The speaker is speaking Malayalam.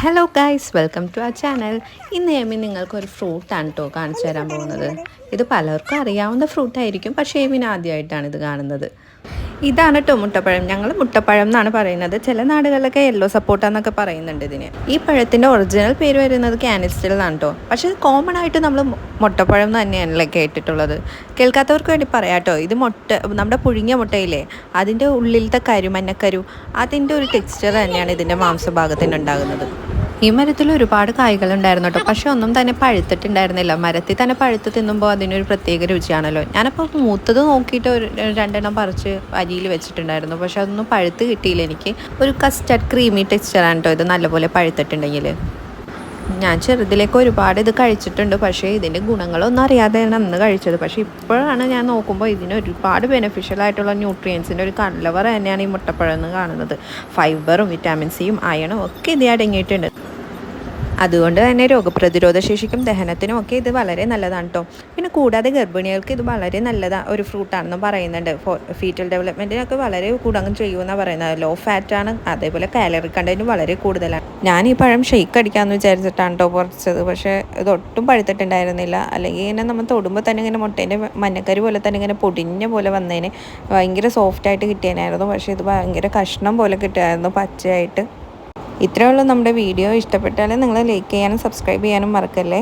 ഹലോ ഗൈസ് വെൽക്കം ടു ആ ചാനൽ ഇന്ന് ഏമി നിങ്ങൾക്കൊരു ഫ്രൂട്ടാണ് കേട്ടോ കാണിച്ചു തരാൻ പോകുന്നത്. ഇത് പലർക്കും അറിയാവുന്ന ഫ്രൂട്ടായിരിക്കും പക്ഷേ ഏമിന് ആദ്യമായിട്ടാണ് ഇത് കാണുന്നത്. ഇതാണ് കേട്ടോ മുട്ടപ്പഴം ഞങ്ങൾ മുട്ടപ്പഴം എന്നാണ് പറയുന്നത്. ചില നാടുകളിലൊക്കെ യെല്ലോ സപ്പോർട്ട എന്നൊക്കെ പറയുന്നുണ്ട് ഇതിന്. ഈ പഴത്തിന്റെ ഒറിജിനൽ പേര് വരുന്നത് കാനിസ്റ്റൽ എന്നാണ് കേട്ടോ പക്ഷേ കോമൺ ആയിട്ട് നമ്മൾ മുട്ടപ്പഴം തന്നെയാണല്ലേ കേട്ടിട്ടുള്ളത്. കേൾക്കാത്തവർക്ക് വേണ്ടി പറയാം കേട്ടോ ഇത് മുട്ട നമ്മുടെ പുഴുങ്ങിയ മുട്ടയില്ലേ? അതിന്റെ ഉള്ളിലത്തെ കരു മഞ്ഞക്കരു അതിന്റെ ഒരു ടെക്സ്ചർ തന്നെയാണ് ഇതിന്റെ മാംസഭാഗത്തിന് ഉണ്ടാകുന്നത്. ഈ മരത്തിൽ ഒരുപാട് കായ്കൾ ഉണ്ടായിരുന്നു കേട്ടോ പക്ഷെ ഒന്നും തന്നെ പഴുത്തിട്ടുണ്ടായിരുന്നില്ല. മരത്തിൽ തന്നെ പഴുത്ത് തിന്നുമ്പോൾ അതിനൊരു പ്രത്യേക രുചിയാണല്ലോ. ഞാനപ്പോൾ മൂത്തത് നോക്കിയിട്ട് ഒരു രണ്ടെണ്ണം പറിച്ച് അരിയിൽ വെച്ചിട്ടുണ്ടായിരുന്നു. പക്ഷെ അതൊന്നും പഴുത്ത് കിട്ടിയില്ല എനിക്ക്. ഒരു കസ്റ്റർഡ് ക്രീമി ടെക്സ്ചറാണ് കേട്ടോ ഇത് നല്ലപോലെ പഴുത്തിട്ടുണ്ടെങ്കിൽ ഞാൻ ചെറുതിലേക്ക് ഒരുപാട് ഇത് കഴിച്ചിട്ടുണ്ട്. പക്ഷേ ഇതിന്റെ ഗുണങ്ങളൊന്നും അറിയാതെയാണ് അന്ന് കഴിച്ചത്. പക്ഷേ ഇപ്പോഴാണ് ഞാൻ നോക്കുമ്പോൾ ഇതിന് ഒരുപാട് ബെനിഫിഷ്യൽ ആയിട്ടുള്ള ന്യൂട്രിയൻസിന്റെ ഒരു കലവറ തന്നെയാണ് ഈ മുട്ടപ്പഴം എന്ന് കാണുന്നത്. ഫൈബറും വിറ്റാമിൻ സിയും അയണും ഒക്കെ ഇതിൽ അടങ്ങിയിട്ടുണ്ട്. അതുകൊണ്ട് തന്നെ രോഗപ്രതിരോധ ശേഷിക്കും ദഹനത്തിനും ഒക്കെ ഇത് വളരെ നല്ലതാണ് കേട്ടോ പിന്നെ കൂടാതെ ഗർഭിണികൾക്ക് ഇത് വളരെ നല്ലതാണ് ഒരു ഫ്രൂട്ടാണെന്നും പറയുന്നുണ്ട്. ഫീറ്റൽ ഡെവലപ്മെന്റിനൊക്കെ വളരെ ഗുണം ചെയ്യുമെന്നാണ് പറയുന്നത്. ലോ ഫാറ്റാണ് അതേപോലെ കാലറി കണ്ടതിന് വളരെ കൂടുതലാണ്. ഞാൻ ഈ പഴം ഷെയ്ക്ക് അടിക്കാമെന്ന് വിചാരിച്ചിട്ടാണ് കേട്ടോ പറിച്ചത്. പക്ഷേ ഇത് ഒട്ടും പഴുത്തിട്ടുണ്ടായിരുന്നില്ല. അല്ലെങ്കിൽ ഇങ്ങനെ നമ്മൾ തൊടുമ്പോൾ തന്നെ ഇങ്ങനെ മുട്ടേന്റെ മഞ്ഞക്കരി പോലെ തന്നെ ഇങ്ങനെ പൊടിഞ്ഞ പോലെ വന്നതിന് ഭയങ്കര സോഫ്റ്റായിട്ട് കിട്ടിയതിനായിരുന്നു പക്ഷേ ഇത് ഭയങ്കര കഷ്ണം പോലെ കിട്ടിയായിരുന്നു പച്ചയായിട്ട്. ഇത്രയേ ഉള്ളൂ നമ്മുടെ വീഡിയോ. ഇഷ്ടപ്പെട്ടാൽ നിങ്ങൾ ലൈക്ക് ചെയ്യാനും സബ്സ്ക്രൈബ് ചെയ്യാനും മറക്കല്ലേ?